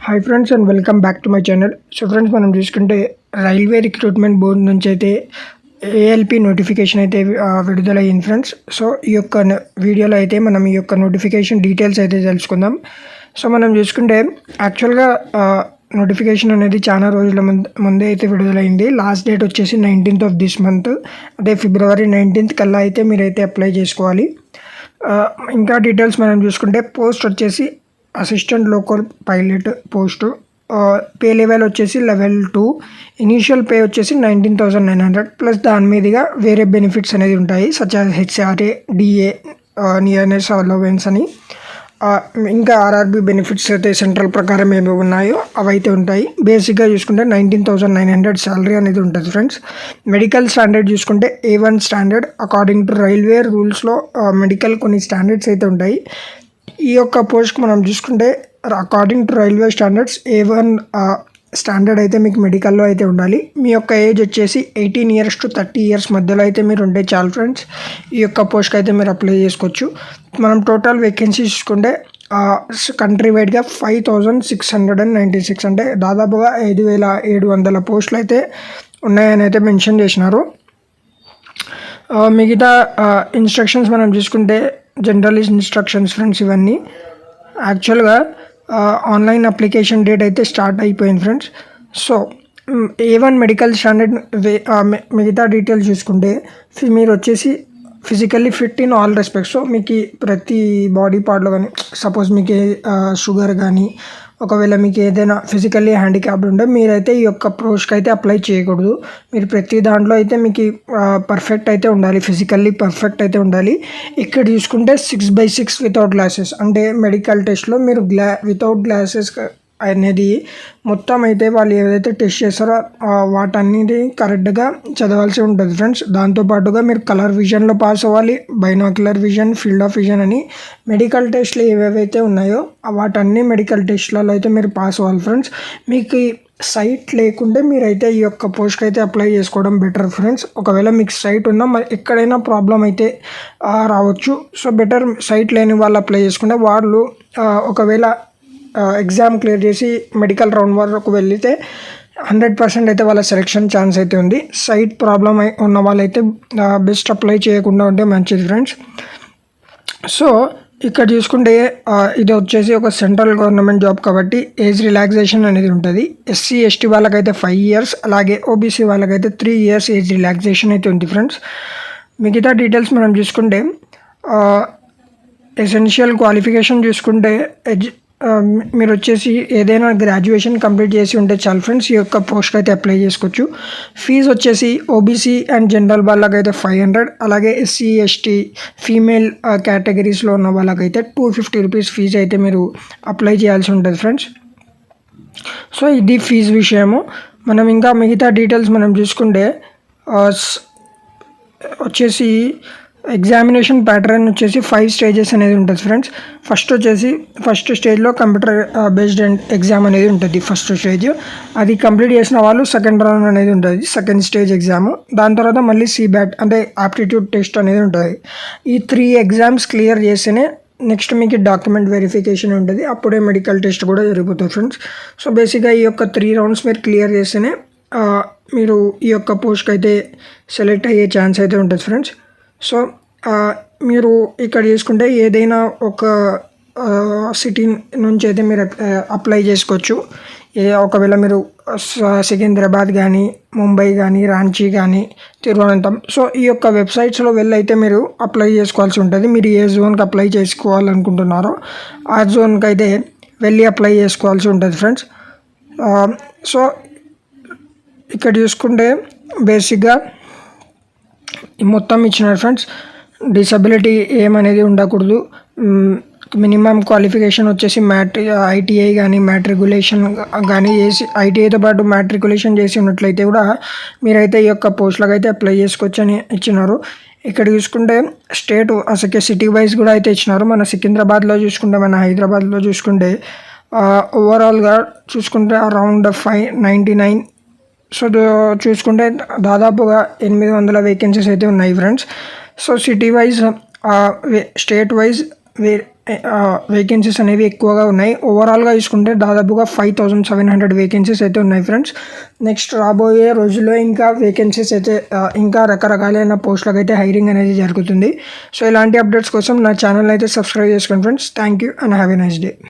Hi friends and welcome back to my channel so friends మనం చూసుకుంటే railway recruitment board నుంచి అయితే ALP notification అయితే విడుదలయ్యింది ఫ్రెండ్స్ సో ఈ యొక్క వీడియోలో అయితే మనం ఈ యొక్క నోటిఫికేషన్ డీటెయిల్స్ అయితే తెలుసుకుందాం. సో మనం చూసుకుంటే యాక్చువల్గా నోటిఫికేషన్ అనేది చాలా రోజుల ముంద- ముందే అయితే విడుదలైంది. లాస్ట్ డేట్ వచ్చేసి నైన్టీన్త్ ఆఫ్ దిస్ మంత్ అదే ఫిబ్రవరి నైన్టీన్త్ కల్లా అయితే మీరైతే అప్లై చేసుకోవాలి. ఇంకా డీటెయిల్స్ మనం చూసుకుంటే పోస్ట్ వచ్చేసి assistant local pilot post pay level వచ్చేసి లెవెల్ టూ ఇనీషియల్ పే వచ్చేసి nineteen thousand nine hundred plus దాని మీదుగా వేరే బెనిఫిట్స్ అనేది ఉంటాయి such as HRA DA dearness allowance అని. Uh, ఇంకా ఆర్ఆర్బి బెనిఫిట్స్ అయితే సెంట్రల్ ప్రకారం ఏమి ఉన్నాయో అవైతే ఉంటాయి. బేసిక్గా చూసుకుంటే nineteen thousand nine hundred salary అనేది ఉంటుంది ఫ్రెండ్స్ మెడికల్ స్టాండర్డ్ చూసుకుంటే A one standard according to railway రూల్స్లో medical కొన్ని స్టాండర్డ్స్ అయితే ఉంటాయి. ఈ యొక్క పోస్ట్కి మనం చూసుకుంటే according to railway standards A one standard అయితే మీకు మెడికల్లో అయితే ఉండాలి. మీ యొక్క ఏజ్ వచ్చేసి eighteen years to thirty years మధ్యలో అయితే మీరు ఉండే చాలు ఫ్రెండ్స్ ఈ యొక్క పోస్ట్కి అయితే మీరు అప్లై చేసుకోవచ్చు. మనం టోటల్ వేకెన్సీ చూసుకుంటే కంట్రీ వైడ్గా five thousand six hundred and ninety six అంటే దాదాపుగా ఐదు వేల ఏడు వందల పోస్టులు అయితే ఉన్నాయని అయితే మెన్షన్ చేసినారు. మిగతా ఇన్స్ట్రక్షన్స్ మనం చూసుకుంటే జనరల్ ఇన్స్ట్రక్షన్స్ ఫ్రెండ్స్ ఇవన్నీ. యాక్చువల్గా ఆన్లైన్ అప్లికేషన్ డేట్ అయితే స్టార్ట్ అయిపోయింది friends. So A one medical standard మిగతా డీటెయిల్స్ చూసుకుంటే మీరు వచ్చేసి physically fit in all respects so మీకు ప్రతి బాడీ పార్ట్లో కానీ సపోజ్ మీకు షుగర్ కానీ ఒకవేళ మీకు ఏదైనా ఫిజికల్లీ హ్యాండిక్యాప్డ్ ఉంటే మీరైతే ఈ యొక్క ప్రోస్కి అయితే అప్లై చేయకూడదు. మీరు ప్రతి దాంట్లో అయితే మీకు పర్ఫెక్ట్ అయితే ఉండాలి. ఫిజికల్లీ పర్ఫెక్ట్ అయితే ఉండాలి. ఇక్కడ చూసుకుంటే six by six without glasses అంటే మెడికల్ టెస్ట్లో మీరు గ్లా వితౌట్ గ్లాసెస్ అనేది మొత్తం అయితే వాళ్ళు ఏదైతే టెస్ట్ చేస్తారో వాటన్నిటి కరెక్ట్గా చదవాల్సి ఉంటుంది ఫ్రెండ్స్ దాంతోపాటుగా మీరు కలర్ విజన్లో పాస్ అవ్వాలి. Binocular vision field of vision అని మెడికల్ టెస్ట్లు ఏవేవైతే ఉన్నాయో వాటన్ని మెడికల్ టెస్ట్లలో అయితే మీరు పాస్ అవ్వాలి ఫ్రెండ్స్ మీకు సైట్ లేకుంటే మీరైతే ఈ యొక్క పోస్ట్కి అయితే అప్లై చేసుకోవడం బెటర్ ఫ్రెండ్స్ ఒకవేళ మీకు సైట్ ఉన్నా మరి ఎక్కడైనా ప్రాబ్లం అయితే రావచ్చు. సో బెటర్ సైట్ లేని వాళ్ళు అప్లై చేసుకుంటే వాళ్ళు ఒకవేళ ఎగ్జామ్ క్లియర్ చేసి మెడికల్ రౌండ్ వరకు వెళ్తే హండ్రెడ్ పర్సెంట్ అయితే వాళ్ళ సెలెక్షన్ ఛాన్స్ అయితే ఉంది. సైట్ ప్రాబ్లం అయి ఉన్న వాళ్ళైతే బెస్ట్ అప్లై చేయకుండా ఉంటే మంచిది ఫ్రెండ్స్ సో ఇక్కడ చూసుకుంటే ఇది వచ్చేసి ఒక సెంట్రల్ గవర్నమెంట్ జాబ్ కాబట్టి ఏజ్ రిలాక్సేషన్ అనేది ఉంటుంది. ఎస్సీ ఎస్టీ వాళ్ళకైతే ఫైవ్ ఇయర్స్ అలాగే ఓబీసీ వాళ్ళకైతే త్రీ ఇయర్స్ ఏజ్ రిలాక్సేషన్ అయితే ఉంది ఫ్రెండ్స్ మిగతా డీటెయిల్స్ మనం చూసుకుంటే ఎసెన్షియల్ క్వాలిఫికేషన్ చూసుకుంటే ఎడ్యు Um, మీరు వచ్చేసి ఏదైనా గ్రాడ్యుయేషన్ కంప్లీట్ చేసి ఉంటే చాలు ఫ్రెండ్స్ ఈ యొక్క పోస్ట్కి అయితే అప్లై చేసుకోవచ్చు. ఫీజు వచ్చేసి ఓబీసీ అండ్ జనరల్ వాళ్ళకైతే ఫైవ్ హండ్రెడ్ అలాగే ఎస్సీ ఎస్టీ ఫీమేల్ కేటగిరీస్లో ఉన్న వాళ్ళకైతే టూ ఫిఫ్టీ రూపీస్ ఫీజు అయితే మీరు అప్లై చేయాల్సి ఉంటుంది ఫ్రెండ్స్ సో ఇది ఫీజు విషయము. మనం ఇంకా మిగతా డీటెయిల్స్ మనం చూసుకుంటే uh, వచ్చేసి ఎగ్జామినేషన్ ప్యాటర్న్ వచ్చేసి ఫైవ్ స్టేజెస్ అనేది ఉంటుంది ఫ్రెండ్స్ ఫస్ట్ వచ్చేసి ఫస్ట్ స్టేజ్లో కంప్యూటర్ బేస్డ్ ఎగ్జామ్ అనేది ఉంటుంది ఫస్ట్ స్టేజ్ అది కంప్లీట్ చేసిన వాళ్ళు సెకండ్ రౌండ్ అనేది ఉంటుంది సెకండ్ స్టేజ్ ఎగ్జామ్ దాని తర్వాత మళ్ళీ సిబ్యాట్ అంటే ఆప్టిట్యూడ్ టెస్ట్ అనేది ఉంటుంది. ఈ త్రీ ఎగ్జామ్స్ క్లియర్ చేస్తేనే నెక్స్ట్ మీకు డాక్యుమెంట్ వెరిఫికేషన్ ఉంటుంది. అప్పుడే మెడికల్ టెస్ట్ కూడా జరుగుతుంది ఫ్రెండ్స్ సో బేసిక్గా ఈ యొక్క త్రీ రౌండ్స్ మీరు క్లియర్ చేస్తేనే uh, మీరు ఈ యొక్క పోస్ట్కి అయితే సెలెక్ట్ అయ్యే ఛాన్స్ అయితే ఉంటుంది ఫ్రెండ్స్ సో మీరు ఇక్కడ చూసుకుంటే ఏదైనా ఒక సిటీ నుంచి అయితే మీరు అప్లై చేసుకోవచ్చు. ఏ ఒకవేళ మీరు స- సికింద్రాబాద్ కానీ ముంబై కానీ రాంచీ కానీ తిరువనంతపురం సో ఈ యొక్క వెబ్సైట్స్లో వెళ్ళైతే మీరు అప్లై చేసుకోవాల్సి ఉంటుంది. మీరు ఏ జోన్కి అప్లై చేసుకోవాలనుకుంటున్నారో ఆ జోన్కి అయితే వెళ్ళి అప్లై చేసుకోవాల్సి ఉంటుంది ఫ్రెండ్స్ సో ఇక్కడ చూసుకుంటే బేసిక్గా మొత్తం ఇచ్చినారు ఫ్రెండ్స్ డిసబిలిటీ ఏమనేది ఉండకూడదు. మినిమం క్వాలిఫికేషన్ వచ్చేసి మ్యాట్ ఐటీఐ కానీ మ్యాట్రికులేషన్ కానీ చేసి ఐటీఐతో పాటు మ్యాట్రికులేషన్ చేసి ఉన్నట్లయితే కూడా మీరైతే ఈ యొక్క పోస్టులకు అయితే అప్లై చేసుకోవచ్చు అని ఇచ్చినారు. ఇక్కడ చూసుకుంటే స్టేట్ అసలు సిటీ వైజ్ కూడా అయితే ఇచ్చినారు. మన సికింద్రాబాద్లో చూసుకుంటే మన హైదరాబాద్లో చూసుకుంటే ఓవరాల్గా చూసుకుంటే around five ninety nine so చూసుకుంటే దాదాపుగా ఎనిమిది వందల వేకెన్సీస్ అయితే ఉన్నాయి friends so city wise state wise వే వేకెన్సీస్ అనేవి ఎక్కువగా ఉన్నాయి. ఓవరాల్గా చూసుకుంటే దాదాపుగా five thousand seven hundred vacancies అయితే ఉన్నాయి ఫ్రెండ్స్ నెక్స్ట్ రాబోయే రోజుల్లో ఇంకా వేకెన్సీస్ అయితే ఇంకా రకరకాలైన పోస్టులకు అయితే హైరింగ్ అనేది జరుగుతుంది. సో ఇలాంటి అప్డేట్స్ కోసం నా ఛానల్ అయితే సబ్స్క్రైబ్ చేసుకోండి friends thank you and have a nice day